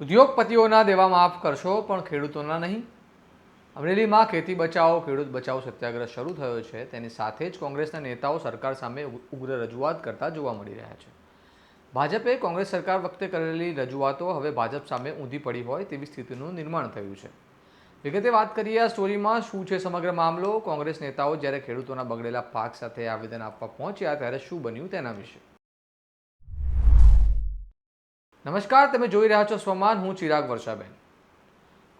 ઉદ્યોગપતિઓના દેવા માફ કરશો, પણ ખેડૂતોના નહીં. અમરેલીમાં ખેતી બચાવો, ખેડૂત બચાવો સત્યાગ્રહ શરૂ થયો છે. તેની સાથે જ કોંગ્રેસના નેતાઓ સરકાર સામે ઉગ્ર રજૂઆત કરતા જોવા મળી રહ્યા છે. ભાજપે કોંગ્રેસ સરકાર વખતે કરેલી રજૂઆતો હવે ભાજપ સામે ઊંધી પડી હોય તેવી સ્થિતિનું નિર્માણ થયું છે. વિગતે વાત કરીએ આ સ્ટોરીમાં શું છે સમગ્ર મામલો? કોંગ્રેસ નેતાઓ જ્યારે ખેડૂતોના બગડેલા પાક સાથે આવેદન આપવા પહોંચ્યા, ત્યારે શું બન્યું તેના વિશે? નમસ્કાર, તમે જોઈ રહ્યા છો સ્વમાન, હું ચિરાગ વર્ષાબેન.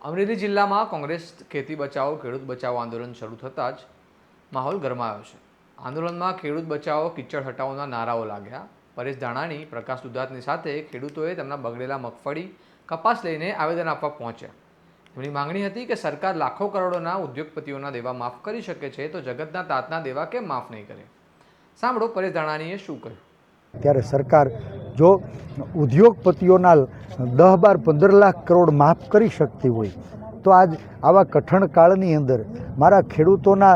અમરેલી જિલ્લામાં કોંગ્રેસ ખેતી બચાવો, ખેડૂત બચાવો આંદોલન શરૂ થતાં જ માહોલ ગરમાયો છે. આંદોલનમાં ખેડૂત બચાવો, કિચડ હટાવોના નારાઓ લાગ્યા. પરેશ ધાણાણી પ્રકાશ દુધાતની સાથે ખેડૂતોએ તેમના બગડેલા મગફળી કપાસ લઈને આવેદન આપવા પહોંચ્યા. તેમની માંગણી હતી કે સરકાર લાખો કરોડોના ઉદ્યોગપતિઓના દેવા માફ કરી શકે છે તો જગતના તાતના દેવા કેમ માફ નહીં કરે? સાંભળો પરેશ ધાણાણીએ શું કહ્યું. ત્યારે સરકાર જો ઉદ્યોગપતિઓના દહ બાર પંદર લાખ કરોડ માફ કરી શકતી હોય, તો આજ આવા કઠણ કાળની અંદર મારા ખેડૂતોના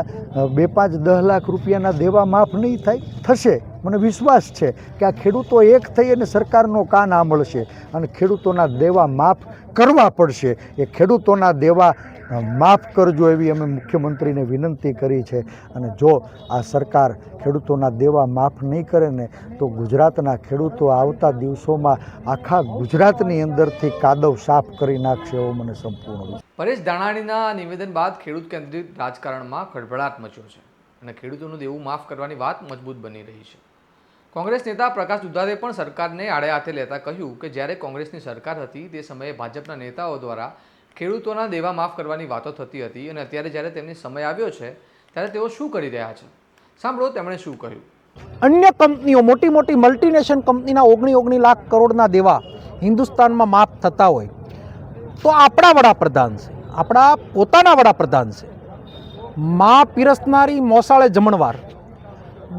બે પાંચ દહ લાખ રૂપિયાના દેવા માફ નહીં થાય, થશે. મને વિશ્વાસ છે કે આ ખેડૂતો એક થઈ અને સરકારનો કાન આંભળશે અને ખેડૂતોના દેવા માફ કરવા પડશે. એ ખેડૂતોના દેવા માફ કરજો એવી અમે મુખ્યમંત્રીને વિનંતી કરી છે. અને જો આ સરકાર ખેડૂતોના દેવા માફ નહીં કરે ને, તો ગુજરાતના ખેડૂતો આવતા દિવસોમાં આખા ગુજરાતની અંદરથી કાદવ સાફ કરી નાખશે એવો મને સંપૂર્ણ પરેશ દાણાણીના નિવેદન બાદ ખેડૂત કેન્દ્રિત રાજકારણમાં ખળભળાટ મચ્યો છે. અને ખેડૂતોનું દેવું માફ કરવાની વાત મજબૂત બની રહી છે. કોંગ્રેસ નેતા પ્રકાશ દુધાતે પણ સરકારને આડે હાથે લેતા કહ્યું કે જ્યારે કોંગ્રેસની સરકાર હતી, તે સમયે ભાજપના નેતાઓ દ્વારા ખેડૂતોના દેવા માફ કરવાની વાતો થતી હતી અને અત્યારે જ્યારે તેમની સમય આવ્યો છે, ત્યારે તેઓ શું કરી રહ્યા છે? સાંભળો તેમણે શું કહ્યું. અન્ય કંપનીઓ, મોટી મોટી મલ્ટીનેશનલ કંપનીના ઓગણી ઓગણી લાખ કરોડના દેવા હિન્દુસ્તાનમાં માફ થતા હોય. તો આપણા વડાપ્રધાન છે, આપણા પોતાના વડાપ્રધાન છે. મા પીરસનારી મોસાળે જમણવાર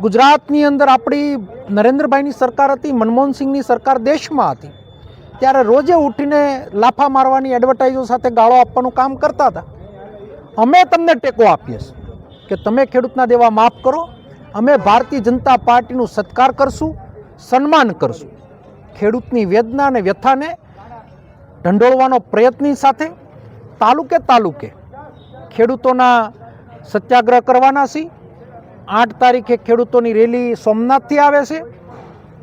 ગુજરાતની અંદર આપણી નરેન્દ્રભાઈની સરકાર હતી, મનમોહનસિંહની સરકાર દેશમાં હતી. ત્યારે રોજે ઉઠીને લાફા મારવાની એડવર્ટાઇઝો સાથે ગાળો આપવાનું કામ કરતા હતા. અમે તમને ટેકો આપીએ છીએ કે તમે ખેડૂતના દેવા માફ કરો. અમે ભારતીય જનતા પાર્ટીનું સત્કાર કરશું, સન્માન કરશું. ખેડૂતની વેદના અને વ્યથાને ઢંઢોળવાનો પ્રયત્નની સાથે તાલુકે તાલુકે ખેડૂતોના સત્યાગ્રહ કરવાના છે આઠ તારીખે ખેડૂતોની રેલી સોમનાથથી આવે છે.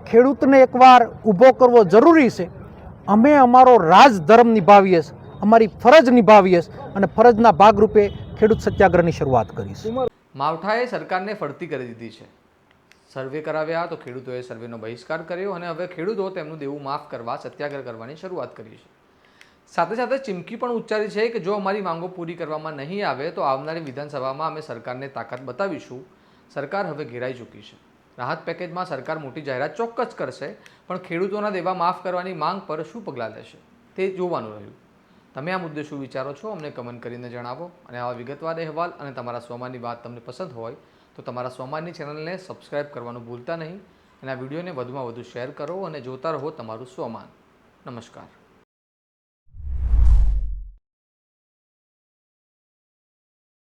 ખેડૂતને એકવાર ઊભો કરવો જરૂરી છે. અમે અમારો રાજધર્મ નિભાવીએ છીએ અમારી ફરજ નિભાવીએ છીએ અને ફરજના ભાગરૂપે ખેડૂત સત્યાગ્રહની શરૂઆત કરીશું. માવઠાએ સરકારને ફરતી કરી દીધી છે. સર્વે કરાવ્યા તો ખેડૂતોએ સર્વેનો બહિષ્કાર કર્યો અને હવે ખેડૂતો તેમનું દેવું માફ કરવા, સત્યાગ્રહ કરવાની શરૂઆત કરી છે. સાથે સાથે ચીમકી પણ ઉચ્ચારી છે કે જો અમારી માંગો પૂરી કરવામાં નહીં આવે તો આવનારી વિધાનસભામાં અમે સરકારને તાકાત બતાવીશું. સરકાર હવે ઘેરાઈ ચૂકી છે. રાહત પેકેજમાં સરકાર મોટી જાહેરાત ચોક્કસ કરશે, પણ ખેડૂતોના દેવા માફ કરવાની માંગ પર શું પગલાં લેશે, તે જોવાનું રહ્યું. તમે આ મુદ્દે શું વિચારો છો, અમને કમેન્ટ કરીને જણાવો. અને આવા વિગતવાર અહેવાલ અને તમારા સ્વમાનની વાત તમને પસંદ હોય, તો તમારા સ્વમાનની ચેનલને સબસ્ક્રાઇબ કરવાનું ભૂલતા નહીં. અને આ વિડીયોને વધુમાં વધુ શેર કરો અને જોતા રહો તમારું સ્વમાન. નમસ્કાર.